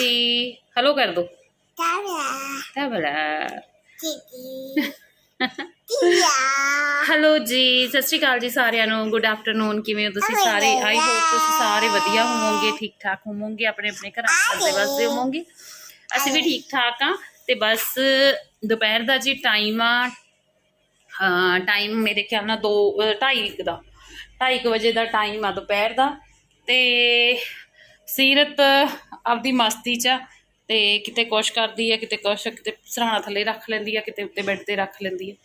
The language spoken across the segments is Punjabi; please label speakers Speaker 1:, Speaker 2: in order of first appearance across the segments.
Speaker 1: ਜੀ। ਹੈਲੋ ਕਰ ਦੋ. ਤਬਲਾ. ਹੈਲੋ ਜੀ ਸਤਿ ਸ਼੍ਰੀ ਅਕਾਲ ਜੀ ਸਾਰਿਆਂ ਨੂੰ। ਗੁੱਡ ਆਫਟਰਨੂਨ ਕਿਵੇਂ ਹੋ ਤੁਸੀਂ ਸਾਰੇ? ਆਈ ਹੋਪ ਤੁਸੀਂ ਸਾਰੇ ਵਧੀਆ ਹੋਵੋਗੇ ਠੀਕ ਠਾਕ ਹੋਵੋਗੇ ਆਪਣੇ ਆਪਣੇ ਘਰਾਂ ਵਸਦੇ ਵਸਦੇ ਹੋਵੋਗੇ। ਅਸੀਂ ਵੀ ਠੀਕ ਠਾਕ ਆ ਤੇ ਬਸ ਦੁਪਹਿਰ ਦਾ ਜੀ ਟਾਈਮ ਆ। ਟਾਈਮ ਮੇਰੇ ਖਿਆਲ ਨਾਲ 2 2:30 ਦਾ। 2:30 ਵਜੇ ਦਾ ਟਾਈਮ ਆ ਦੁਪਹਿਰ ਦਾ ਤੇ ਸੀਰਤ ਆਪਦੀ ਮਸਤੀ ਚ ਆ ਤੇ ਕਿਤੇ ਕੁਛ ਕਰਦੀ ਹੈ ਕਿਤੇ ਕੁਛ, ਕਿਤੇ ਸਰਾਣਾ ਥੱਲੇ ਰੱਖ ਲੈਂਦੀ ਹੈ ਕਿਤੇ ਉੱਤੇ ਬੈੱਡ ਤੇ ਰੱਖ ਲੈਂਦੀ ਹੈ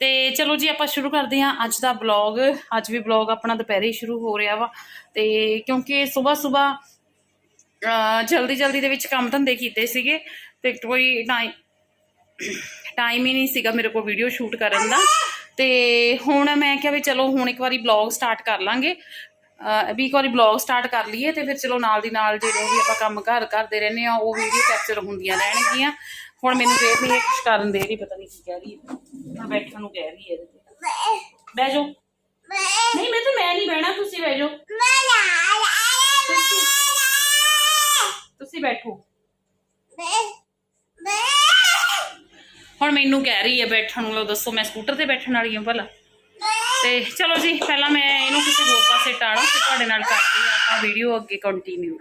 Speaker 1: ਤੇ ਚਲੋ ਜੀ, ਆਪਾਂ ਸ਼ੁਰੂ ਕਰਦੇ ਹਾਂ ਅੱਜ ਦਾ ਬਲੌਗ ਅੱਜ ਵੀ ਬਲੌਗ ਆਪਣਾ ਦੁਪਹਿਰੇ ਸ਼ੁਰੂ ਹੋ ਰਿਹਾ ਵਾ ਤੇ ਕਿਉਂਕਿ ਸਵੇਰ ਸਵੇਰ ਜਲਦੀ ਜਲਦੀ ਦੇ ਵਿੱਚ ਕੰਮ ਧੰਦੇ ਕੀਤੇ ਸੀਗੇ ਤੇ ਕੋਈ ਟਾਈਮ ਟਾਈਮ ਹੀ ਨਹੀਂ ਸੀਗਾ ਮੇਰੇ ਕੋਲ ਵੀਡੀਓ ਸ਼ੂਟ ਕਰਨ ਦਾ। ਤੇ ਹੁਣ ਮੈਂ ਕਿਹਾ ਵੀ ਚਲੋ ਹੁਣ ਇੱਕ ਵਾਰੀ ਬਲੌਗ ਸਟਾਰਟ ਕਰ ਲਾਂਗੇ। ਵੀ ਇੱਕ ਵਾਰੀ ਬਲੌਗ ਸਟਾਰਟ ਕਰ ਲਈਏ ਤੇ ਫਿਰ ਚਲੋ ਨਾਲ ਦੀ ਨਾਲ ਜਿਹੜੇ ਵੀ ਆਪਾਂ ਕੰਮ ਘਰ ਕਰਦੇ ਰਹਿੰਦੇ ਆ ਉਹ ਵੀਡੀਓ ਕੈਪਚਰ ਹੁੰਦੀਆਂ ਰਹਿਣਗੀਆਂ। ਹੁਣ ਮੈਨੂੰ ਫੇਰ ਨਹੀਂ ਇਹ ਕਰਨ ਦੇ ਰਹੀ ਪਤਾ ਨਹੀਂ ਕੀ ਕਹਿ ਰਹੀ ਹੈ। ਹੁਣ ਬੈਠਣ ਨੂੰ ਕਹਿ ਰਹੀ ਹੈ ਇਹਦੇ ਤੇ। ਬਹਿ ਜਾਓ। ਨਹੀਂ, ਮੈਂ ਤਾਂ ਮੈਂ ਨਹੀਂ ਬਹਿਣਾ, ਤੁਸੀਂ ਬਹਿ ਜਾਓ। ਤੁਸੀਂ- ਬੈਠੋ। ਹੁਣ ਮੈਨੂੰ ਕਹਿ ਰਹੀ ਹੈ ਬੈਠਣ ਨੂੰ, ਲਓ ਦੱਸੋ ਮੈਂ ਸਕੂਟਰ ਤੇ ਬੈਠਣ ਵਾਲੀ ਹਾਂ ਭਲਾ। ਤੇ ਚਲੋ ਜੀ, ਪਹਿਲਾਂ ਮੈਂ ਇਹਨੂੰ ਕਿਸੇ ਹੋਰ ਪਾਸੇ ਟਾਲਾਂ ਤੇ ਤੁਹਾਡੇ ਨਾਲ ਕਰਦੇ ਆਪਾਂ ਵੀਡੀਓ ਅੱਗੇ ਕੰਟੀਨਿਊ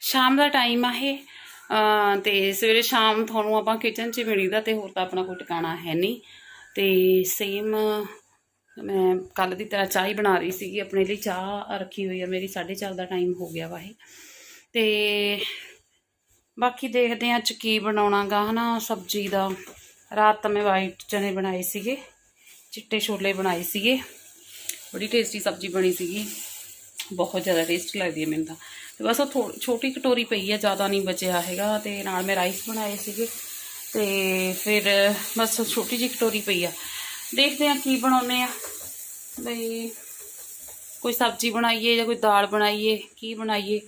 Speaker 1: ਸ਼ਾਮ ਦਾ ਟਾਈਮ ਆ ਇਹ। ਅਮ ਤੇ ਸਵੇਰੇ ਸ਼ਾਮ ਤੁਹਾਨੂੰ ਆਪਾਂ ਕਿਚਨ 'ਚ ਹੀ ਮਿਲੀਦਾ ਤੇ ਹੋਰ ਤਾਂ ਆਪਣਾ ਕੋਈ ਟਿਕਾਣਾ ਹੈ ਨਹੀਂ। ਤੇ ਸੇਮ ਮੈਂ ਕੱਲ ਦੀ ਤਰ੍ਹਾਂ ਚਾਹ ਹੀ ਬਣਾ ਰਹੀ ਸੀਗੀ। ਆਪਣੇ ਲਈ ਚਾਹ ਰੱਖੀ ਹੋਈ ਆ ਮੇਰੀ 4:30 ਦਾ ਟਾਈਮ ਹੋ ਗਿਆ ਵਾ ਇਹ। ਤੇ ਬਾਕੀ ਦੇਖਦੇ ਹਾਂ ਅੱਜ ਕੀ ਬਣਾਉਣਾਗਾ, ਹਨਾ, ਸਬਜ਼ੀ ਦਾ। ਰਾਤ ਤਾਂ ਮੈਂ ਵਾਈਟ ਚਨੇ ਬਣਾਏ ਸੀਗੇ, ਚਿੱਟੇ ਛੋਲੇ ਬਣਾਏ ਸੀਗੇ। ਬੜੀ ਟੇਸਟੀ ਸਬਜ਼ੀ ਬਣੀ ਸੀਗੀ। ਬਹੁਤ ਜ਼ਿਆਦਾ ਟੇਸਟੀ ਲੱਗਦੀ ਹੈ ਮੈਨੂੰ ਤਾਂ। ਤੇ ਬਸ ਉਹ ਥੋ- ਛੋਟੀ ਕਟੋਰੀ ਪਈ ਹੈ, ਜ਼ਿਆਦਾ ਨਹੀਂ ਬਚਿਆ ਹੈਗਾ ਤੇ ਨਾਲ ਮੈਂ ਰਾਈਸ ਬਣਾਏ ਸੀਗੇ। ਤੇ ਫਿਰ ਬਸ ਛੋਟੀ ਜਿਹੀ ਕਟੋਰੀ ਪਈ ਆ। ਦੇਖਦੇ ਆ ਕੀ ਬਣਾਉਨੇ ਆ ਬਈ ਕੋਈ ਸਬਜ਼ੀ ਬਣਾਈਏ ਜਾਂ ਕੋਈ ਦਾਲ ਬਣਾਈਏ, ਕੀ ਬਣਾਈਏ।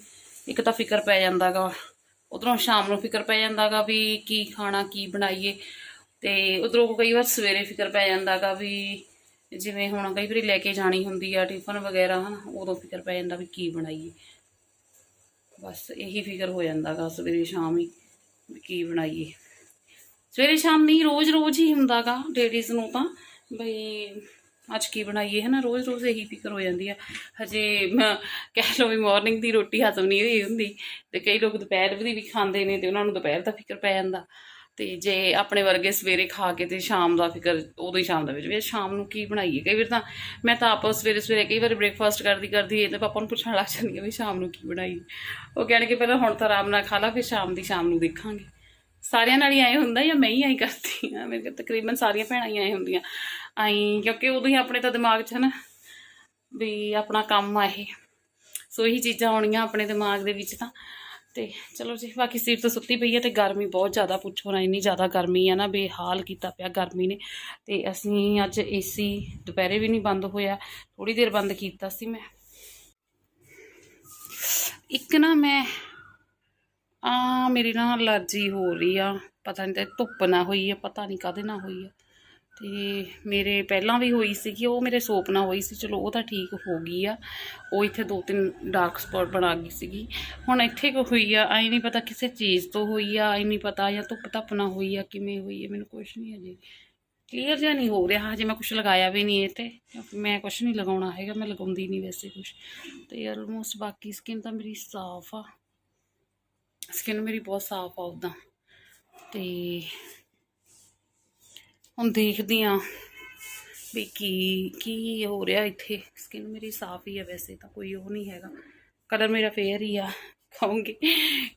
Speaker 1: ਇੱਕ ਤਾਂ ਫਿਕਰ ਪੈ ਜਾਂਦਾਗਾ। ਉਧਰੋਂ ਸ਼ਾਮ ਨੂੰ ਫਿਕਰ ਪੈ ਜਾਂਦਾਗਾ ਵੀ ਕੀ ਖਾਣਾ, ਕੀ ਬਣਾਈਏ। ਤੇ ਉਧਰੋਂ ਕਈ ਵਾਰ ਸਵੇਰੇ ਫਿਕਰ ਪੈ ਜਾਂਦਾਗਾ ਵੀ ਜਿਵੇਂ ਹੁਣ ਕਈ ਵਾਰੀ ਲੈ ਕੇ ਜਾਣੀ ਹੁੰਦੀ ਆ ਟਿਫਨ ਵਗੈਰਾ, ਹਨਾ, ਉਦੋਂ ਫਿਕਰ ਪੈ ਜਾਂਦਾ ਵੀ ਕੀ ਬਣਾਈਏ। ਬਸ ਇਹੀ ਫਿਕਰ ਹੋ ਜਾਂਦਾਗਾ ਸਵੇਰੇ ਸ਼ਾਮ ਹੀ ਵੀ ਕੀ ਬਣਾਈਏ। ਸਵੇਰੇ ਸ਼ਾਮ ਨਹੀਂ ਰੋਜ਼ ਰੋਜ਼ ਹੀ ਹੁੰਦਾਗਾ ਲੇਡੀਜ਼ ਨੂੰ ਤਾਂ, ਬਈ ਅੱਜ ਕੀ ਬਣਾਈਏ ਹੈ ਨਾ ਰੋਜ਼ ਰੋਜ਼ ਇਹੀ ਫਿਕਰ ਹੋ ਜਾਂਦੀ ਆ। ਹਜੇ ਕਹਿ ਲਓ ਵੀ ਮਾਰਨਿੰਗ ਦੀ ਰੋਟੀ ਹਜ਼ਮ ਨਹੀਂ ਹੋਈ ਹੁੰਦੀ, ਤੇ ਕਈ ਲੋਕ ਦੁਪਹਿਰ ਦੀ ਵੀ ਖਾਂਦੇ ਨੇ ਤੇ ਉਹਨਾਂ ਨੂੰ ਦੁਪਹਿਰ ਦਾ ਫਿਕਰ ਪੈ ਜਾਂਦਾ। ਤੇ ਜੇ ਆਪਣੇ ਵਰਗੇ ਸਵੇਰੇ ਖਾ ਕੇ ਤੇ ਸ਼ਾਮ ਦਾ ਫਿਕਰ ਉਦੋਂ ਹੀ ਸ਼ਾਮ ਦਾ ਵਿੱਚ ਵੀ ਸ਼ਾਮ ਨੂੰ ਕੀ ਬਣਾਈਏ? ਕਈ ਵਾਰ ਤਾਂ ਮੈਂ ਤਾਂ ਆਪ ਸਵੇਰੇ ਸਵੇਰੇ ਕਈ ਵਾਰ ਬ੍ਰੇਕਫਾਸਟ ਕਰਦੀ ਕਰਦੀ ਇਹ ਤੇ ਪਾਪਾ ਨੂੰ ਪੁੱਛਣ ਲੱਗ ਜਾਂਦੀ ਹਾਂ ਵੀ ਸ਼ਾਮ ਨੂੰ ਕੀ ਬਣਾਈਏ? ਉਹ ਕਹਿਣਗੇ ਪਹਿਲਾਂ ਹੁਣ ਤਾਂ ਆਰਾਮ ਨਾਲ ਖਾ ਲਾ, ਫਿਰ ਸ਼ਾਮ ਦੀ ਸ਼ਾਮ ਨੂੰ ਦੇਖਾਂਗੇ। ਸਾਰਿਆਂ ਨਾਲ ਹੀ ਐ ਹੁੰਦਾ ਜਾਂ ਮੈਂ ਹੀ ਐਂ ਕਰਦੀ ਆ? ਮੇਰੇ ਕੋਲ ਤਕਰੀਬਨ ਸਾਰੀਆਂ ਭੈਣਾਂ ਹੀ ਆਏ ਹੁੰਦੀਆਂ। ਆਈ ਕਿਉਂਕਿ ਉਦੋਂ ਹੀ ਆਪਣੇ ਤਾਂ ਦਿਮਾਗ 'ਚ ਹੈ ਨਾ ਵੀ ਆਪਣਾ ਕੰਮ ਆ ਇਹ। ਸੋ ਇਹੀ ਚੀਜ਼ਾਂ ਆਉਣੀਆਂ ਆਪਣੇ ਦਿਮਾਗ ਦੇ ਵਿੱਚ ਤਾਂ। ਤੇ ਚਲੋ ਜੀ, ਬਾਕੀ ਸੀਟ ਤੋਂ ਸੁੱਤੀ ਪਈ ਹੈ ਤੇ ਗਰਮੀ ਬਹੁਤ ਜ਼ਿਆਦਾ ਪੁੱਛੋ ਨਾ, ਇੰਨੀ ਜ਼ਿਆਦਾ ਗਰਮੀ ਆ ਨਾ, ਬੇਹਾਲ ਕੀਤਾ ਪਿਆ ਗਰਮੀ ਨੇ। ਤੇ ਅਸੀਂ ਅੱਜ ਏਸੀ ਦੁਪਹਿਰੇ ਵੀ ਨਹੀਂ ਬੰਦ ਹੋਇਆ ਥੋੜੀ ਦੇਰ ਬੰਦ ਕੀਤਾ ਸੀ ਮੈਂ। ਇੱਕ ਨਾ ਮੈਂ, ਆ ਮੇਰੀ ਨਾ ਅਲਰਜੀ ਹੋ ਰਹੀ ਆ, ਪਤਾ ਨਹੀਂ ਤੇ ਧੁੱਪ ਨਾ ਹੋਈ ਆ, ਪਤਾ ਨਹੀਂ ਕਾਹਦੇ ਨਾਲ ਹੋਈ ਆ। ਤੇ ਮੇਰੇ ਪਹਿਲਾਂ ਵੀ ਹੋਈ ਸੀਗੀ ਉਹ ਮੇਰੇ ਸੋਪ ਨਾਲ ਹੋਈ ਸੀ, ਚਲੋ ਉਹ ਤਾਂ ਠੀਕ ਹੋ ਗਈ ਆ। ਉਹ ਇੱਥੇ ਦੋ ਤਿੰਨ ਡਾਰਕ ਸਪੌਟ ਬਣਾ ਗਈ ਸੀਗੀ। ਹੁਣ ਇੱਥੇ ਕੋ ਹੋਈ ਆ ਐ ਨਹੀਂ ਪਤਾ ਕਿਸੇ ਚੀਜ਼ ਤੋਂ ਹੋਈ ਆ ਐ ਨਹੀਂ ਪਤਾ ਜਾਂ ਧੁੱਪ ਧੱਪ ਨਾਲ ਹੋਈ ਆ, ਕਿਵੇਂ ਹੋਈ ਆ, ਮੈਨੂੰ ਕੁਛ ਨਹੀਂ ਅਜੇ। ਕਲੀਅਰ ਜਿਹਾ ਨਹੀਂ ਹੋ ਰਿਹਾ, ਹਜੇ ਮੈਂ ਕੁਛ ਲਗਾਇਆ ਵੀ ਨਹੀਂ ਇਹ ਤੇ ਮੈਂ ਕੁਛ ਨਹੀਂ ਲਗਾਉਣਾ ਹੈਗਾ, ਮੈਂ ਲਗਾਉਂਦੀ ਨਹੀਂ ਵੈਸੇ ਕੁਛ। ਤੇ ਆਲਮੋਸਟ ਬਾਕੀ ਸਕਿਨ ਤਾਂ ਮੇਰੀ ਸਾਫ਼ ਆ। ਸਕਿਨ ਮੇਰੀ ਬਹੁਤ ਸਾਫ਼ ਆ ਉਦਾਂ ਤੇ ਹੁਣ ਦੇਖਦੀ ਆ ਵੀ ਕੀ ਕੀ ਹੋ ਰਿਹਾ ਇੱਥੇ। ਸਕਿਨ ਮੇਰੀ ਸਾਫ਼ ਹੀ ਆ ਵੈਸੇ ਤਾਂ ਕੋਈ ਉਹ ਨਹੀਂ ਹੈਗਾ। ਕਲਰ ਮੇਰਾ ਫੇਅਰ ਹੀ ਆ ਕਹੂੰਗੀ।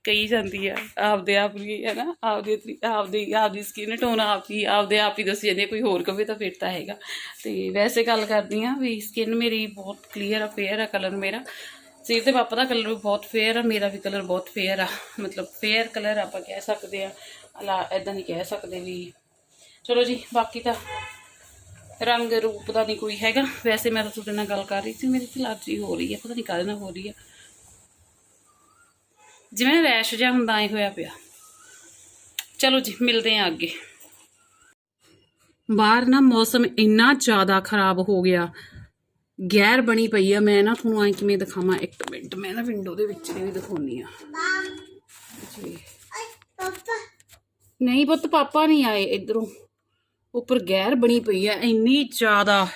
Speaker 1: ਕਹੀ ਜਾਂਦੀ ਆ ਆਪਦੇ ਆਪ ਹੀ ਹੈ ਨਾ ਆਪਦੇ ਤਰੀ- ਆਪਦੀ ਆਪਦੀ ਸਕਿਨ ਟੋਨ ਆਪ ਹੀ ਆਪਦੇ ਆਪ ਹੀ ਦੱਸੀ ਜਾਂਦੀ ਆ, ਕੋਈ ਹੋਰ ਕਵੇ ਤਾਂ ਫਿਰ ਤਾਂ ਹੈਗਾ। ਤੇ ਵੈਸੇ ਗੱਲ ਕਰਦੀ ਆ ਵੀ ਸਕਿਨ ਮੇਰੀ ਬਹੁਤ ਕਲੀਅਰ ਆ ਫੇਅਰ ਆ ਕਲਰ ਮੇਰਾ। ਸੀਰ ਦੇ ਪਾਪਾ ਦਾ ਕਲਰ ਵੀ ਬਹੁਤ ਫੇਅਰ ਆ ਮੇਰਾ ਵੀ ਕਲਰ ਬਹੁਤ ਫੇਅਰ ਆ। ਮਤਲਬ ਫੇਅਰ ਕਲਰ ਆਪਾਂ ਕਹਿ ਸਕਦੇ ਆ। ਅਲਾ ਇਦਾਂ ਨਹੀਂ ਕਹਿ ਸਕਦੇ ਵੀ ਚਲੋ ਜੀ ਬਾਕੀ ਤਾਂ ਰੰਗ ਰੂਪ ਦਾ ਨਹੀਂ ਕੋਈ ਹੈਗਾ। ਵੈਸੇ ਮੈਂ ਤਾਂ ਤੁਹਾਡੇ ਨਾਲ ਗੱਲ ਕਰ ਰਹੀ ਸੀ ਮੇਰੀ ਤੇ ਅਲਰਜੀ ਹੋ ਰਹੀ ਹੈ ਪਤਾ ਨਹੀਂ ਕਾਹਦੇ ਨਾਲ ਹੋ ਰਹੀ ਹੈ। ਜਿਵੇਂ ਰੈਸ਼ ਜਿਹਾ ਹੁੰਦਾ ਐ ਹੋਇਆ ਪਿਆ। ਚਲੋ ਜੀ ਮਿਲਦੇ ਆਂ ਅੱਗੇ। ਬਾਹਰ ਨਾ ਮੌਸਮ ਇੰਨਾ ਜ਼ਿਆਦਾ ਖਰਾਬ ਹੋ ਗਿਆ। ਗੈਰ ਬਣੀ ਪਈ ਆ ਮੈਂ ਨਾ ਤੁਹਾਨੂੰ ਐ ਕਿਵੇਂ ਦਿਖਾਵਾਂ ਇੱਕ ਮਿੰਟ ਮੈਂ ਨਾ ਵਿੰਡੋ ਦੇ ਵਿੱਚ ਵੀ ਦਿਖਾਉਣੀ ਆ ਜੀ।
Speaker 2: ਪਾਪਾ
Speaker 1: ਨਹੀਂ ਪੁੱਤ ਪਾਪਾ ਨਹੀਂ ਆਏ ਇਧਰੋਂ। ਉੱਪਰ ਗੈਰ ਬਣੀ ਪਈ ਆ, ਇੰਨੀ ਜ਼ਿਆਦਾ।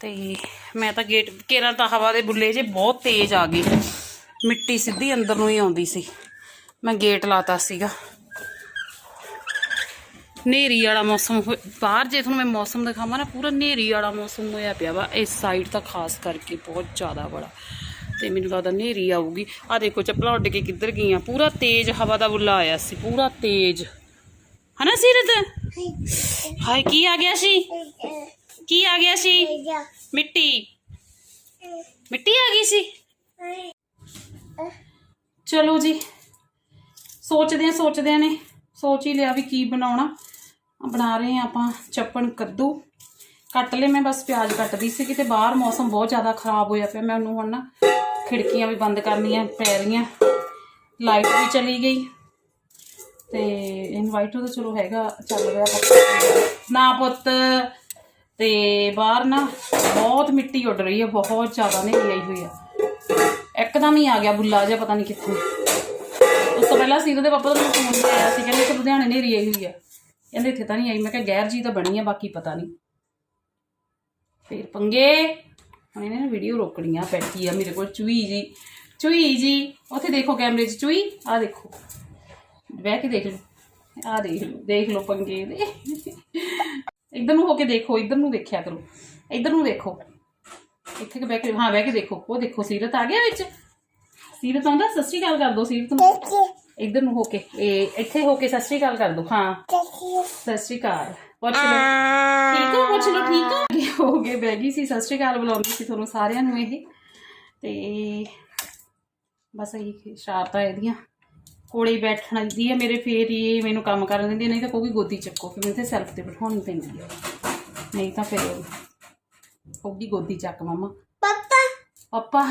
Speaker 1: ਤੇ ਮੈਂ ਤਾਂ ਗੇਟ ਕੇਰਾਂ ਤਾਂ ਹਵਾ ਦੇ ਬੁੱਲੇ ਜੇ ਬਹੁਤ ਤੇਜ਼ ਆ ਗਈ। ਮਿੱਟੀ ਸਿੱਧੀ ਅੰਦਰ ਨੂੰ ਹੀ ਆਉਂਦੀ ਸੀ। ਮੈਂ ਗੇਟ ਲਾਤਾ ਸੀਗਾ। ਨੇਰੀ ਵਾਲਾ ਮੌਸਮ ਬਾਹਰ ਜੇ ਤੁਹਾਨੂੰ ਮੈਂ ਮੌਸਮ ਦਿਖਾਵਾਂ ਨਾ, ਪੂਰਾ ਨੇਰੀ ਵਾਲਾ ਮੌਸਮ ਹੋਇਆ ਪਿਆ ਵਾ। ਇਸ ਸਾਈਡ ਤਾਂ ਖਾਸ ਕਰਕੇ ਬਹੁਤ ਜ਼ਿਆਦਾ ਬੜਾ। ਤੇ ਮੈਨੂੰ ਲੱਗਦਾ ਨੇਰੀ ਆਊਗੀ। ਆ ਦੇਖੋ, ਚੱਪਲਾਂ ਉੱਡ ਕੇ ਕਿੱਧਰ ਗਈਆਂ। ਪੂਰਾ ਤੇਜ਼ ਹਵਾ ਦਾ ਬੁੱਲਾ ਆਇਆ ਸੀ, ਪੂਰਾ ਤੇਜ਼। ਹਨਾ ਸੀਰਤ? ਹਾਏ, ਕੀ ਆ ਗਿਆ ਸੀ? ਕੀ ਆ ਗਿਆ ਸੀ? ਮਿੱਟੀ। ਮਿੱਟੀ ਆ ਗਈ ਸੀ? ਚਲੋ ਜੀ, ਸੋਚਦੇ ਆ ਸੋਚਦੇ ਨੇ। ਸੋਚ ਹੀ ਲਿਆ ਵੀ ਕੀ ਬਣਾਉਣਾ। ਬਣਾ ਰਹੇ ਆ ਆਪਾਂ ਚੱਪਣ ਕੱਦੂ। ਕੱਟ ਲਏ, ਮੈਂ ਬਸ ਪਿਆਜ਼ ਕੱਟਦੀ ਸੀ ਕਿਤੇ ਬਾਹਰ ਮੌਸਮ ਬਹੁਤ ਜ਼ਿਆਦਾ ਖਰਾਬ ਹੋਇਆ ਪਿਆ। ਮੈਂ ਉਹਨੂੰ ਹੁਣ ਨਾ ਖਿੜਕੀਆਂ ਵੀ ਬੰਦ ਕਰਨੀਆਂ ਪੈ ਰਹੀਆਂ। ਲਾਈਟ ਵੀ ਚਲੀ ਗਈ। ਤੇ ਇਨਵਾਈਟਰ ਤਾਂ ਚਲੋ ਹੈਗਾ, ਚੱਲ ਰਿਹਾ ਨਾ ਪੁੱਤ, ਤੇ ਬਾਹਰ ਨਾ ਬਹੁਤ ਮਿੱਟੀ ਉੱਡ ਰਹੀ ਹੈ, ਬਹੁਤ ਜ਼ਿਆਦਾ ਹਨੇਰੀ ਆਈ ਹੋਈ ਆ ਇੱਕਦਮ ਹੀ ਆ ਗਿਆ ਬੁੱਲਾ ਜਿਹਾ, ਪਤਾ ਨਹੀਂ ਕਿੱਥੋਂ। ਉਸ ਤੋਂ ਪਹਿਲਾਂ ਸੀਰਤ ਦੇ ਪਾਪਾ ਦਾ ਮੈਨੂੰ ਫੋਨ ਤੇ ਆਇਆ ਸੀ, ਕਹਿੰਦੇ ਕਿ ਲੁਧਿਆਣੇ ਹਨੇਰੀ ਆਈ ਹੋਈ ਆ ਕਹਿੰਦੇ ਇੱਥੇ ਤਾਂ ਨਹੀਂ ਆਈ, ਮੈਂ ਕਿਹਾ ਗੈਰ ਜੀ ਤਾਂ ਬਣੀ ਆ, ਬਾਕੀ ਪਤਾ ਨਹੀਂ। ਫਿਰ ਪੰਗੇ, ਹੁਣ ਇਹਨੇ ਵੀਡੀਓ ਰੋਕਣੀ ਆ ਬੈਠੀ ਆ ਮੇਰੇ ਕੋਲ ਚੂਈ ਜੀ ਚੂਈ ਜੀ, ਉੱਥੇ ਦੇਖੋ ਕੈਮਰੇ 'ਚ ਚੂਈ ਆ ਦੇਖੋ। ਬਹਿ ਕੇ ਦੇਖ ਲਓ। ਆ ਦੇਖ ਲਓ ਦੇਖ ਲਓ ਪੰਗੇ ਦੇ। ਇੱਧਰ ਨੂੰ ਹੋ ਕੇ ਦੇਖੋ ਇੱਧਰ ਨੂੰ ਦੇਖਿਆ ਕਰੋ। ਇੱਧਰ ਨੂੰ ਦੇਖੋ। ਇੱਥੇ ਕਿ ਬਹਿ ਕੇ ਹਾਂ ਬਹਿ ਕੇ ਦੇਖੋ। ਉਹ ਦੇਖੋ ਸੀਰਤ ਆ ਗਿਆ ਵਿੱਚ। ਸੀਰਤ ਆਉਂਦਾ? ਸਤਿ ਸ਼੍ਰੀ ਅਕਾਲ ਕਰ ਦੋ ਸੀਰਤ ਨੂੰ। ਇੱਧਰ ਨੂੰ ਹੋ ਕੇ ਇਹ ਇੱਥੇ ਹੋ ਕੇ ਸਤਿ ਸ਼੍ਰੀ ਅਕਾਲ ਕਰ ਦੋ। ਹਾਂ। ਸਤਿ ਸ਼੍ਰੀ ਅਕਾਲ। ਪੁੱਛ ਲਓ। ਠੀਕ ਹੋ? ਪੁੱਛ ਲਓ ਠੀਕ ਹੋ? ਅੱਗੇ ਹੋ ਗਏ ਬਹਿ ਗਈ ਸੀ। ਸਤਿ ਸ਼੍ਰੀ ਅਕਾਲ ਬੁਲਾਉਂਦੀ ਸੀ ਤੁਹਾਨੂੰ ਸਾਰਿਆਂ ਨੂੰ ਇਹ। ਤੇ ਬਸ ਇਹ ਸ਼ਰਾਰਤਾਂ ਇਹਦੀਆਂ। ਕੋਲੇ ਬੈਠਣ ਦੀ ਹੈ ਮੇਰੇ ਫੇਰ ਹੀ ਇਹ ਮੈਨੂੰ ਕੰਮ ਕਰਨ ਦਿੰਦੀ ਨਹੀਂ ਤਾਂ ਕੋਈ ਗੋਦੀ ਚੱਕੋ ਫਿਰ ਮੈਨੂੰ ਤੇ ਸੈਲਫ ਤੇ ਬਿਠਾਉਣੀ ਪੈਂਦੀ ਹੈ। ਨਹੀਂ ਤਾਂ ਫਿਰ ਕਹੂਗੀ ਗੋਦੀ ਚੱਕ ਮਮਾ।
Speaker 2: ਪਾਪਾ।
Speaker 1: ਪਾਪਾ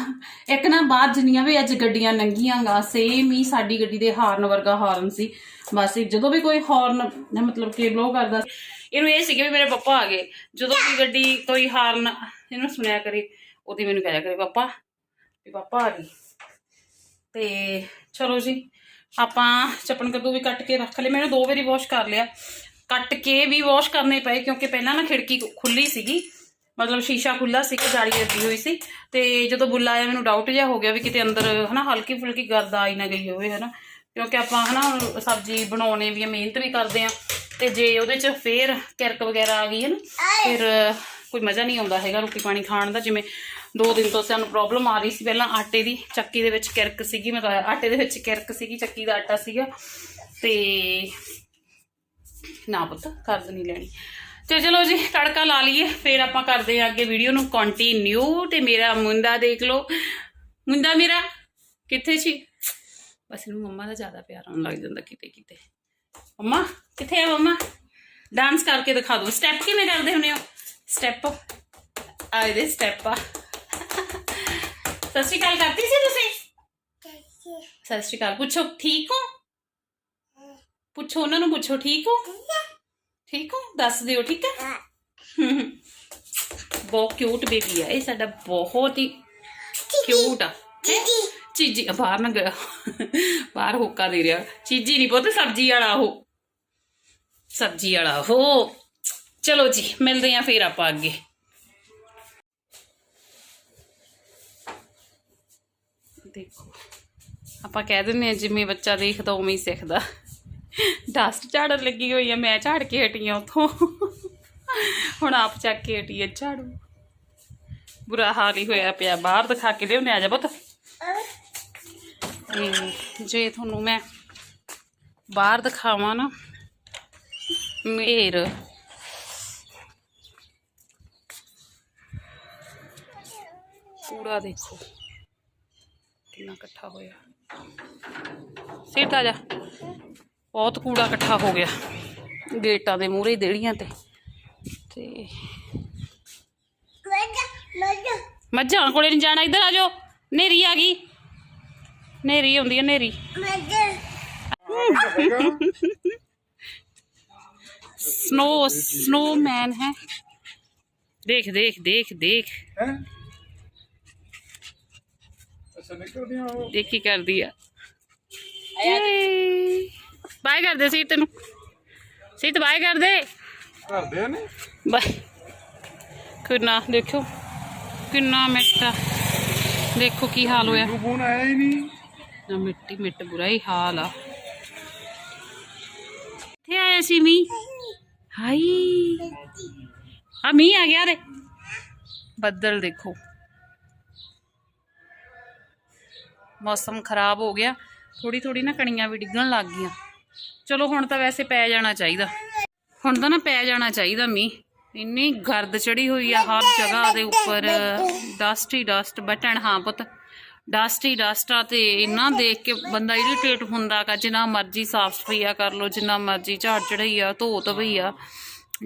Speaker 1: ਇੱਕ ਨਾ ਬਾਹਰ ਜਿੰਨੀਆਂ ਵੀ ਅੱਜ ਗੱਡੀਆਂ ਲੰਗੀਆਂ ਗਾ ਸੇਮ ਹੀ ਸਾਡੀ ਗੱਡੀ ਦੇ ਹਾਰਨ ਵਰਗਾ ਹਾਰਨ ਸੀ। ਬਸ ਜਦੋਂ ਵੀ ਕੋਈ ਹਾਰਨ ਮਤਲਬ ਕਿ ਬਲੋ ਕਰਦਾ ਇਹਨੂੰ ਇਹ ਸੀ ਕਿ ਵੀ ਮੇਰੇ ਪਾਪਾ ਆ ਗਏ। ਜਦੋਂ ਵੀ ਗੱਡੀ ਕੋਈ ਹਾਰਨ ਇਹਨੂੰ ਸੁਣਿਆ ਕਰੇ ਉਹਦੀ ਮੈਨੂੰ ਕਹਿਆ ਕਰੇ ਪਾਪਾ ਵੀ ਪਾਪਾ ਆ ਗਈ। ਤੇ ਚਲੋ ਜੀ ਆਪਾਂ ਚੱਪਣ ਕੱਦੂ ਵੀ ਕੱਟ ਕੇ ਰੱਖ ਲਏ। ਮੈਨੂੰ ਦੋ ਵਾਰੀ ਵਾਸ਼ ਕਰ ਲਿਆ। ਕੱਟ ਕੇ ਵੀ ਵਾਸ਼ ਕਰਨੇ ਪਏ ਕਿਉਂਕਿ ਪਹਿਲਾਂ ਨਾ ਖਿੜਕੀ ਖੁੱਲੀ ਸੀਗੀ। ਮਤਲਬ ਸ਼ੀਸ਼ਾ ਖੁੱਲਾ ਸੀ ਕਿ ਜਾਲੀ ਲੱਗੀ ਹੋਈ ਸੀ। ਤੇ ਜਦੋਂ ਬੁੱਲਾ ਆਇਆ ਮੈਨੂੰ ਡਾਊਟ ਜਿਹਾ ਹੋ ਗਿਆ ਵੀ ਕਿਤੇ ਅੰਦਰ ਹਨਾ ਹਲਕੀ ਫੁਲਕੀ ਗਰਦ ਆਈ ਨਾ ਗਈ ਹੋਵੇ ਹਨਾ। ਕਿਉਂਕਿ ਆਪਾਂ ਹਨਾ ਸਬਜ਼ੀ ਬਣਾਉਣੇ ਵੀ ਮਿਹਨਤ ਵੀ ਕਰਦੇ ਆ। ਤੇ ਜੇ ਉਹਦੇ ਚ ਫੇਰ ਕਿਰਕ ਵਗੈਰਾ ਆ ਗਈ ਹੈ ਨਾ ਫਿਰ ਕੋਈ ਮਜ਼ਾ ਨਹੀਂ ਆਉਂਦਾ ਹੈਗਾ ਰੋਟੀ ਪਾਣੀ ਖਾਣ ਦਾ ਜਿਵੇਂ ਦੋ ਦਿਨ ਤੋਂ ਸਾਨੂੰ ਪ੍ਰੋਬਲਮ ਆ ਰਹੀ ਸੀ। ਪਹਿਲਾਂ ਆਟੇ ਦੀ ਚੱਕੀ ਦੇ ਵਿੱਚ ਕਿਰਕ ਸੀਗੀ, ਮੈਂ ਆਟੇ ਦੇ ਵਿੱਚ ਕਿਰਕ ਸੀਗੀ, ਚੱਕੀ ਦਾ ਆਟਾ ਸੀਗਾ। ਤੇ ਨਾ ਪੁੱਤ, ਕਰਜ਼ ਨਹੀਂ ਲੈਣੀ। ਤੇ ਚਲੋ ਜੀ, ਤੜਕਾ ਲਾ ਲਈਏ, ਫਿਰ ਆਪਾਂ ਕਰਦੇ ਹਾਂ ਅੱਗੇ ਵੀਡੀਓ ਨੂੰ ਕੰਟੀਨਿਊ ਤੇ ਮੇਰਾ ਮੁੰਡਾ ਦੇਖ ਲਓ। ਮੁੰਡਾ ਮੇਰਾ, ਕਿੱਥੇ ਸੀ? ਬਸ ਇਹਨੂੰ ਮੰਮਾ ਦਾ ਜ਼ਿਆਦਾ ਪਿਆਰ ਆਉਣ ਲੱਗ ਜਾਂਦਾ ਕਿਤੇ ਕਿਤੇ। ਮੰਮਾ, ਕਿੱਥੇ ਆ ਮੰਮਾ? ਡਾਂਸ ਕਰਕੇ ਦਿਖਾ ਦਿਓ। ਸਟੈਪ ਕਿਵੇਂ ਕਰਦੇ ਹੁੰਦੇ ਹੋ? ਸਟੈਪ ਆਏ ਦੇ ਸਟੈਪ ਆ। ਸਤਿ ਸ਼੍ਰੀ ਅਕਾਲ ਕਰਤੀ ਸੀ ਤੁਸੀਂ? ਸਤਿ ਸ਼੍ਰੀ ਅਕਾਲ। ਪੁੱਛੋ ਠੀਕ ਹੋ? ਪੁੱਛੋ ਉਹਨਾਂ ਨੂੰ ਪੁੱਛੋ ਠੀਕ ਹੋ? ਠੀਕ ਹੋ? ਦੱਸ ਦਿਓ ਠੀਕ ਹੈ? ਬਹੁਤ ਕਿਊਟ ਬੇਬੀ ਆ। ਇਹ ਸਾਡਾ ਬਹੁਤ ਹੀ ਕਿਊਟ ਆ? ਚੀਜੀ। ਬਾਹਰ ਨਾ ਗਿਆ ਬਾਹਰ ਹੋਕਾ ਦੇ ਰਿਹਾ। ਚੀਜੀ ਨਹੀਂ ਪੁੱਤ ਸਬਜ਼ੀ ਵਾਲਾ ਉਹ। ਸਬਜ਼ੀ ਵਾਲਾ ਉਹ। ਚਲੋ ਜੀ ਮਿਲਦੇ ਆ ਫੇਰ ਆਪਾਂ ਅੱਗੇ। ਦੇਖੋ ਆਪਾਂ ਕਹਿ ਦਿੰਦੇ ਆ ਜਿਵੇਂ ਬੱਚਾ ਦੇਖਦਾ ਉਵੇਂ ਹੀ ਸਿੱਖਦਾ। ਡਸਟ ਝਾੜਨ ਲੱਗੀ ਹੋਈ ਆ, ਮੈਂ ਝਾੜ ਕੇ ਹਟੀ ਆ ਉਥੋਂ। ਹੁਣ ਆਪ ਚੱਕ ਕੇ ਹਟੀ ਆ ਝਾੜੂ। ਬੁਰਾ ਹਾਲ ਹੀ ਹੋਇਆ ਪਿਆ, ਬਾਹਰ ਦਿਖਾ ਕੇ ਲਿਆਉਣੇ ਆ ਜਾ ਪੁੱਤ। ਜੇ ਤੁਹਾਨੂੰ ਮੈਂ ਬਾਹਰ ਦਿਖਾਵਾਂ ਨਾ, ਮੇਰ। ਪੂਰਾ ਦੇਖੋ। ਕਿੰਨਾ ਇਕੱਠਾ ਹੋਇਆ। ਸੀਟ ਆ ਜਾ। ਬਹੁਤ ਕੂੜਾ ਇਕੱਠਾ ਹੋ ਗਿਆ। ਗੇਟਾਂ ਦੇ ਮੂਹਰੇ ਦੇੜੀਆਂ ਤੇ। ਤੇ
Speaker 2: ਮੱਜਾ ਮੱਜਾ
Speaker 1: ਮੱਝਾਂ ਕੋਲੇ ਨਹੀਂ ਜਾਣਾ ਇੱਧਰ ਆ ਜਾਓ। ਨੇਰੀ ਆ ਗਈ। ਨੇਰੀ ਆਉਂਦੀ ਹੈ ਨੇਰੀ
Speaker 2: ਮੱਜਾ
Speaker 1: ਸਨੋ ਸਨੋਮੈਨ ਹੈ। ਦੇਖ ਦੇਖ ਦੇਖ ਦੇਖ।
Speaker 3: ਹੈ ਅੱਛਾ ਨਿਕਲਦੀਆਂ ਉਹ
Speaker 1: ਦੇਖ ਕੀ ਕਰਦੀ ਆ ਬਾਏ ਕਰਦੇ ਸੀ ਤੈਨੂੰ ਸੀ ਬਾਏ ਕਰਦੇ
Speaker 3: ਕਰਦੇ ਨੇ
Speaker 1: ਬਾਏ ਕਿੰਨਾ ਦੇਖੋ ਕਿੰਨਾ ਮਿੱਟਾ ਦੇਖੋ ਕੀ ਹਾਲ ਹੋਇਆ
Speaker 3: ਤੂੰ ਫੋਨ ਆਇਆ ਹੀ ਨਹੀਂ
Speaker 1: ਨਾ ਮਿੱਟੀ ਮਿੱਟ ਬੁਰਾ ਹੀ ਹਾਲ ਆ ਕਿੱਥੇ ਆਇਆ ਸੀ ਮੀ ਹਾਈ ਆ ਮੌਸਮ ਖਰਾਬ ਹੋ ਗਿਆ। ਥੋੜੀ ਥੋੜੀ ਨਾ ਕਣੀਆਂ ਵੀ ਡਿੱਗਣ ਲੱਗ ਗਈਆਂ। ਚਲੋ ਹੁਣ ਤਾਂ ਵੈਸੇ ਪੈ ਜਾਣਾ ਚਾਹੀਦਾ। ਹੁਣ ਤਾਂ ਨਾ ਪੈ ਜਾਣਾ ਚਾਹੀਦਾ ਮੀਂਹ। ਇੰਨੀ ਗਰਦ ਚੜੀ ਹੋਈ ਆ ਹਰ ਜਗ੍ਹਾ ਦੇ ਉੱਪਰ। ਡਸਟ ਹੀ ਡਸਟ ਬਟਣ ਹਾਂ ਪੁੱਤ। ਡਸਟ ਹੀ ਡਸਟ ਆ ਤੇ ਇੰਨਾ ਦੇਖ ਕੇ ਬੰਦਾ ਇਰੀਟੇਟ ਹੁੰਦਾ ਕਾ ਜਿੰਨਾ ਮਰਜ਼ੀ ਸਾਫ਼ ਸਫਾਈਆ ਕਰ ਲੋ ਜਿੰਨਾ ਮਰਜ਼ੀ ਝਾੜ ਚੜਾਈਆ ਧੋ ਧਵਈਆ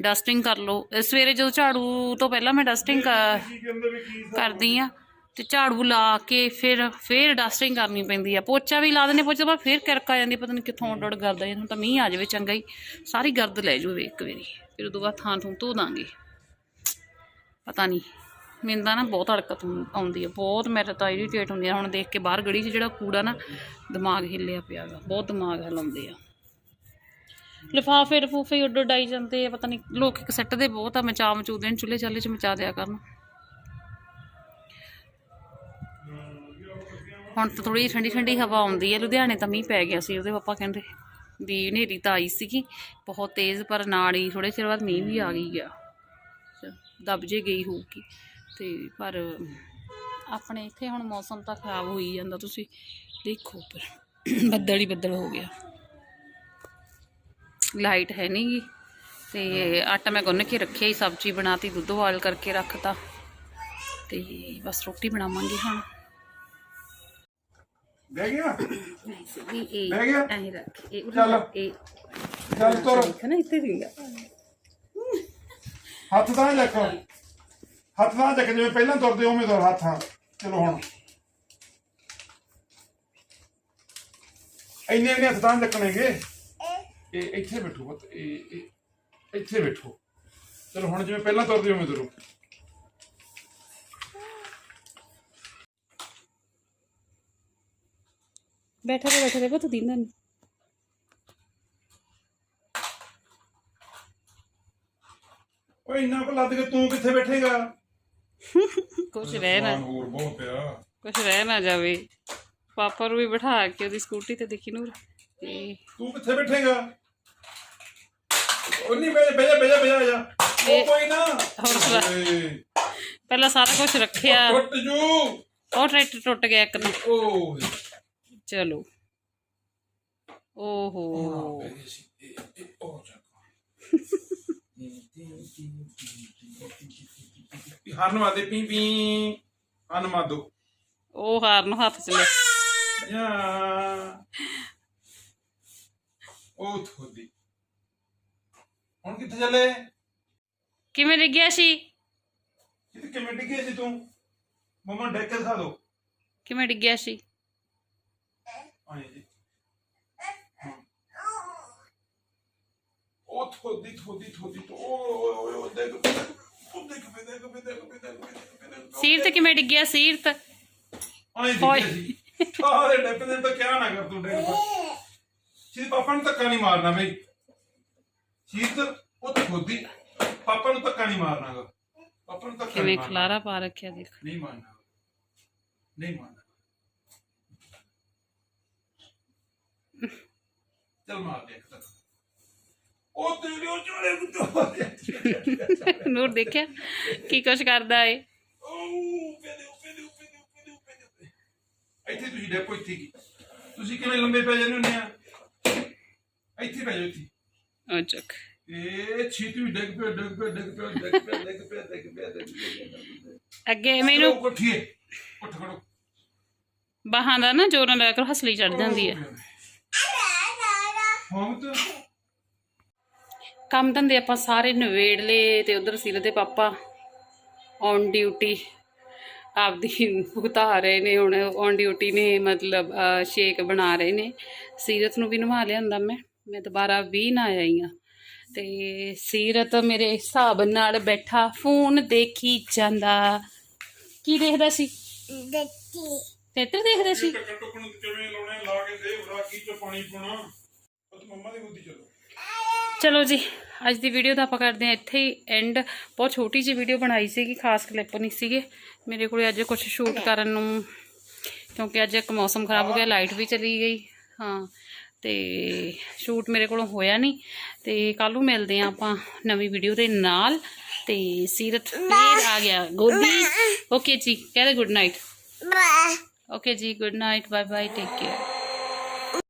Speaker 1: ਡਸਟਿੰਗ ਕਰ ਲੋ ਸਵੇਰੇ ਜਦੋਂ ਝਾੜੂ ਤੋਂ ਪਹਿਲਾਂ ਮੈਂ ਡਸਟਿੰਗ
Speaker 3: ਕੀ
Speaker 1: ਕਰਦੀ ਆ। ਤੇ ਝਾੜੂ ਲਾ ਕੇ ਫਿਰ ਫਿਰ ਡਸਟਿੰਗ ਕਰਨੀ ਪੈਂਦੀ ਆ। ਪੋਚਾ ਵੀ ਲਾ ਦਿੰਦੇ ਪੋਚਾ ਬਾਅਦ ਫਿਰ ਕਿਰਕ ਆ ਜਾਂਦੀ ਪਤਾ ਨਹੀਂ ਕਿੱਥੋਂ ਉੱਡ ਉੱਡ ਗਰਦ ਆ ਹੁਣ ਤਾਂ ਮੀਂਹ ਆ ਜਾਵੇ ਚੰਗਾ ਹੀ। ਸਾਰੀ ਗਰਦ ਲੈ ਜਾਵੇ ਇੱਕ ਵਾਰੀ, ਫਿਰ ਉਦੋਂ ਬਾਅਦ ਥਾਂ ਥੂੰ ਧੋ ਦਾਂਗੇ। ਪਤਾ ਨਹੀਂ ਮੈਨੂੰ ਤਾਂ ਨਾ ਬਹੁਤ ਹੜਕਤ ਹੁੰ- ਆਉਂਦੀ ਆ, ਬਹੁਤ ਮੇਰੇ ਤਾਂ ਇਰੀਟੇਟ ਹੁੰਦੀ ਆ। ਹੁਣ ਦੇਖ ਕੇ ਬਾਹਰ ਗੜੀ 'ਚ ਜਿਹੜਾ ਕੂੜਾ ਨਾ, ਦਿਮਾਗ ਹਿੱਲਿਆ ਪਿਆ ਗਾ, ਬਹੁਤ ਦਿਮਾਗ ਹਿਲਾਉਂਦੇ ਆ। ਲਿਫਾਫੇ ਲਫੂਫੇ ਉੱਡ ਉੱਡ ਆਈ ਜਾਂਦੇ ਆ, ਪਤਾ ਨਹੀਂ ਲੋਕ ਇੱਕ ਸੱਟ ਦੇ ਬਹੁਤ ਆ ਮਚਾ ਮਚੂਦੇ ਨੇ ਚੁੱਲ੍ਹੇ ਚਾਲੇ 'ਚ ਮਚਾ ਦਿਆ ਕਰਨ। ਹੁਣ ਤਾਂ ਥੋੜੀ ਠੰਡੀ ਠੰਡੀ ਹਵਾ ਆਉਂਦੀ ਹੈ, ਲੁਧਿਆਣੇ ਤਾਂ ਮੀਂਹ ਪੈ ਗਿਆ ਸੀ, ਉਹਦੇ ਪਾਪਾ ਕਹਿੰਦੇ ਵੀ ਹਨੇਰੀ ਤਾਂ ਆਈ ਸੀਗੀ, ਬਹੁਤ ਤੇਜ਼ ਪਰ ਨਾਲ ਹੀ ਥੋੜੇ ਚਿਰ ਬਾਅਦ ਮੀਂਹ ਵੀ ਆ ਗਈ ਆ। ਦਬ ਜੇ ਗਈ ਹੋਊਗੀ, ਤੇ ਪਰ ਆਪਣੇ ਇੱਥੇ ਹੁਣ ਮੌਸਮ ਤਾਂ ਖਰਾਬ ਹੋਈ ਜਾਂਦਾ, ਤੁਸੀਂ ਦੇਖੋ ਪਰ ਬੱਦਲ ਹੀ ਬੱਦਲ ਹੋ ਗਿਆ। ਲਾਈਟ ਹੈ ਨਹੀਂਗੀ ਤੇ ਆਟਾ ਮੈਂ ਗੁੰਨ ਕੇ ਰੱਖਿਆ ਹੀ ਸਬਜ਼ੀ ਬਣਾਤੀ, ਦੁੱਧ ਉਬਾਲ ਕਰਕੇ ਰੱਖਤਾ, ਤੇ ਬਸ ਰੋਟੀ ਬਣਾਵਾਂਗੇ ਹੁਣ।
Speaker 3: ਬਹਿ ਗਿਆ।
Speaker 1: ਨਹੀਂ ਸੀ ਇਹ
Speaker 3: ਬਹਿ ਗਿਆ?
Speaker 1: ਐਂ ਰੱਖ ਇਹ ਉਰੇ
Speaker 3: ਚੱਲ।
Speaker 1: ਰੱਖ, ਇਹ
Speaker 3: ਚੱਲ ਤੁਰ।
Speaker 1: ਦੇਖ ਨਾ ਇੱਥੇ ਸੀਗਾ
Speaker 3: ਹੱਥ ਤਾਂ ਚੱਕ ਹੱਥ ਤਾਂ ਚੱਕ ਜਿਵੇਂ ਪਹਿਲਾਂ ਤੁਰਦੇ ਉਵੇਂ ਤੁਰ ਹੱਥ। ਚਲੋ ਹੁਣ। ਇੰਨੇ ਇੰਨੇ ਹੱਥ ਤਾਂ ਚੱਕਣੇਗੇ। ਇਹ ਇੱਥੇ ਬੈਠੋ ਪੁੱਤ ਇਹ ਇਹ ਇੱਥੇ ਬੈਠੋ। ਚਲੋ ਹੁਣ ਜਿਵੇਂ ਪਹਿਲਾਂ ਤੁਰਦੇ ਉਵੇਂ ਤੁਰੋ।
Speaker 1: ਬੈਠਾ ਤੇ ਬੈਠਾ ਤੇ ਪੁੱਤ ਦਿੰਦਾ ਨਹੀਂ
Speaker 3: ਓਏ ਇੰਨਾ ਕੁ ਲੱਦ ਕੇ ਤੂੰ ਕਿੱਥੇ ਬੈਠੇਗਾ?
Speaker 1: ਕੁਛ ਰਹਿ ਨਾ।
Speaker 3: ਹੋਰ ਬਹੁਤ ਪਿਆ।
Speaker 1: ਕੁਛ ਰਹਿ ਨਾ ਜਾਵੇ। ਪਾਪਾ ਨੂੰ ਵੀ ਬਿਠਾ ਕੇ ਉਹਦੀ ਸਕੂਟੀ ਤੇ ਦੇਖੀ ਨੂਰ। ਤੇ
Speaker 3: ਤੂੰ ਕਿੱਥੇ ਬੈਠੇਗਾ? ਉਹ ਨਹੀਂ ਜਾ ਬਹਿ ਜਾ ਬਹਿ ਜਾ ਉਹ ਕੋਈ ਨਾ।
Speaker 1: ਹੌਸਲਾ।
Speaker 3: ਓਏ,
Speaker 1: ਪਹਿਲਾਂ ਸਾਰਾ ਕੁਝ ਰੱਖਿਆ।
Speaker 3: ਟੁੱਟ ਜੂ।
Speaker 1: ਉਹ ਟਰੈਕਟਰ ਟੁੱਟ ਗਿਆ ਇੱਕ ਤਾਂ
Speaker 3: ਓਏ।
Speaker 1: ਚਲੋ ਓਹੋ
Speaker 3: ਹਰਨ ਵਾਦੇ ਪੀ ਪੀ ਹਰਨ ਮਾਦੋ
Speaker 1: ਉਹ ਹਾਰ ਨੂੰ ਹੱਥ ਚ ਲੈ
Speaker 3: ਯਾ ਉਹ ਥੋਦੀ ਹੁਣ ਕਿੱਥੇ ਚੱਲੇ
Speaker 1: ਕਿਵੇਂ ਡਿੱਗਿਆ ਸੀ
Speaker 3: ਕਿਤੇ ਕਿਵੇਂ ਡਿੱਗੇ ਸੀ ਤੂੰ ਮਮਾ ਡੈਕ ਕੇ ਦਿਖਾ ਦੋ
Speaker 1: ਕਿਵੇਂ ਡਿੱਗਿਆ ਸੀ
Speaker 3: ਆਏ ਜੀ ਹਾਂ। ਉਹ ਥੋਦੀ ਥੋਦੀ ਥੋਦੀ ਤੋਂ ਓਏ ਓਏ ਓਏ ਦੇਖ ਦੇਖ ਉਹ ਦੇਖ ਪੇ ਦੇਖ ਪੇ ਦੇਖ ਪੇ ਦੇਖ ਪੇ ਦੇਖ
Speaker 1: ਸੀਰਤ ਕਿਵੇਂ ਡਿੱਗਿਆ ਸੀਰਤ।
Speaker 3: ਜੀ ਸੀ ਆਹ ਡੈਕ ਦੇ ਤਾਂ ਕਿਆ ਨਾ ਕਰ ਤੂੰ ਡੈਕ ਸੀ ਪਾਪਾ ਨੂੰ ਧੱਕਾ ਨਹੀਂ ਮਾਰਨਾ ਬਈ ਸੀਤ ਉਹ ਥੋਦੀ ਪਾਪਾ ਨੂੰ ਧੱਕਾ ਨਹੀਂ ਮਾਰਨਾਗਾ ਪਾਪਾ ਨੂੰ ਧੱਕਾ
Speaker 1: ਕਿਵੇਂ
Speaker 3: ਨਹੀਂ ਮਾਰਨਾ
Speaker 1: ਖਲਾਰਾ ਪਾ ਰੱਖਿਆ ਦੇਖ
Speaker 3: ਨਹੀਂ ਮਾਰਨਾ ਨਹੀਂ ਮਾਰਨਾ ਚਲ ਮਾਰ ਦੇ ਇੱਕ ਤੱਕ। ਉਹ ਤੇਰੇ ਉਹ ਚੋਲੇ ਬੁੱਤੋ
Speaker 1: ਨੂਰ ਦੇਖਿਆ ਕੀ ਕੁਛ ਕਰਦਾ ਏ?
Speaker 3: ਇੱਥੇ ਤੁਸੀਂ ਡੇਪੋ ਇੱਥੇ ਕੀ। ਤੁਸੀਂ ਕਿਵੇਂ ਲੰਬੇ ਪੈ ਜਾਂਦੇ ਹੁੰਦੇ ਆ? ਇੱਥੇ ਪੈ ਜਾਓ ਇੱਥੇ।
Speaker 1: ਚੱਕ।
Speaker 3: ਇਹ ਛੀਤੀ ਡਿੱਗ ਪਿਆ ਡਿੱਗ ਪਿਆ ਡਿੱਗ ਪਿਆ ਡਿੱਗ ਪਿਆ ਡਿੱਗ ਪਿਆ ਡਿੱਗ ਪਿਆ ਡਿੱਗ ਪਿਆ
Speaker 1: ਅੱਗੇ ਮੈਨੂੰ
Speaker 3: ਉੱਠੀਏ ਉੱਠ ਖੜੋ।
Speaker 1: ਬਾਹਾਂ ਦਾ ਨਾ ਜੋਰ ਨਾਲ ਕਰੋ ਹਸਲੀ ਚੜ ਜਾਂਦੀ ਹੈ ਕੰਮ ਧੰਦੇ ਆਪਾਂ ਸਾਰੇ ਨਵੇੜ ਲਏ ਤੇ ਉਧਰ ਸੀਰਤ ਦੇ ਪਾਪਾ ਔਨ ਡਿਊਟੀ ਆਪਦੀ ਭੁਗਤਾ ਰਹੇ ਨੇ ਹੁਣ ਔਨ ਡਿਊਟੀ ਨੇ ਮਤਲਬ ਸ਼ੇਕ ਬਣਾ ਰਹੇ ਨੇ। ਸੀਰਤ ਨੂੰ ਵੀ ਨਵਾ ਲਿਆਂਦਾ ਮੈਂ ਮੈਂ ਦੁਬਾਰਾ ਵੀ ਨਾ ਆਈ ਆ ਤੇ ਸੀਰਤ ਮੇਰੇ ਹਿਸਾਬ ਨਾਲ ਬੈਠਾ ਫੋਨ ਦੇਖੀ ਜਾਂਦਾ। ਕੀ ਦੇਖਦਾ ਸੀ?
Speaker 2: ਦੇਖੀ।
Speaker 1: ਤੇ ਇੱਧਰ ਦੇਖਦਾ ਸੀ?
Speaker 3: ਨੂੰ ਕਿਵੇਂ ਲਾਉਣੇ ਲਾ ਕੇ ਦੇ ਬਰਾ ਕੀ ਚ ਪਾਣੀ ਪਾਉਣਾ। ਮੰਮਾ ਦੀ ਚਲੋ।
Speaker 1: ਚਲੋ ਜੀ ਅੱਜ ਦੀ ਵੀਡੀਓ ਦਾ ਆਪਾਂ ਕਰਦੇ ਹਾਂ ਇੱਥੇ ਹੀ ਐਂਡ ਬਹੁਤ ਛੋਟੀ ਜਿਹੀ ਵੀਡੀਓ ਬਣਾਈ ਸੀਗੀ ਖਾਸ ਕਲਿੱਪ ਨਹੀਂ ਸੀਗੇ। ਮੇਰੇ ਕੋਲੇ ਅੱਜ ਕੁਝ ਸ਼ੂਟ ਕਰਨ ਨੂੰ ਕਿਉਂਕਿ ਅੱਜ ਇੱਕ ਮੌਸਮ ਖਰਾਬ ਹੋ ਗਿਆ ਲਾਈਟ ਵੀ ਚਲੀ ਗਈ। ਹਾਂ ਤੇ ਸ਼ੂਟ ਮੇਰੇ ਕੋਲੋਂ ਹੋਇਆ ਨਹੀਂ। ਤੇ ਕੱਲ ਨੂੰ ਮਿਲਦੇ ਹਾਂ ਆਪਾਂ ਨਵੀਂ ਵੀਡੀਓ ਦੇ ਨਾਲ। ਤੇ ਸੀਰਤ ਫੇਰ ਆ ਗਿਆ। ਗੋਦੀ ਓਕੇ ਜੀ ਕਹਿੰਦੇ good night okay ji good night bye bye take care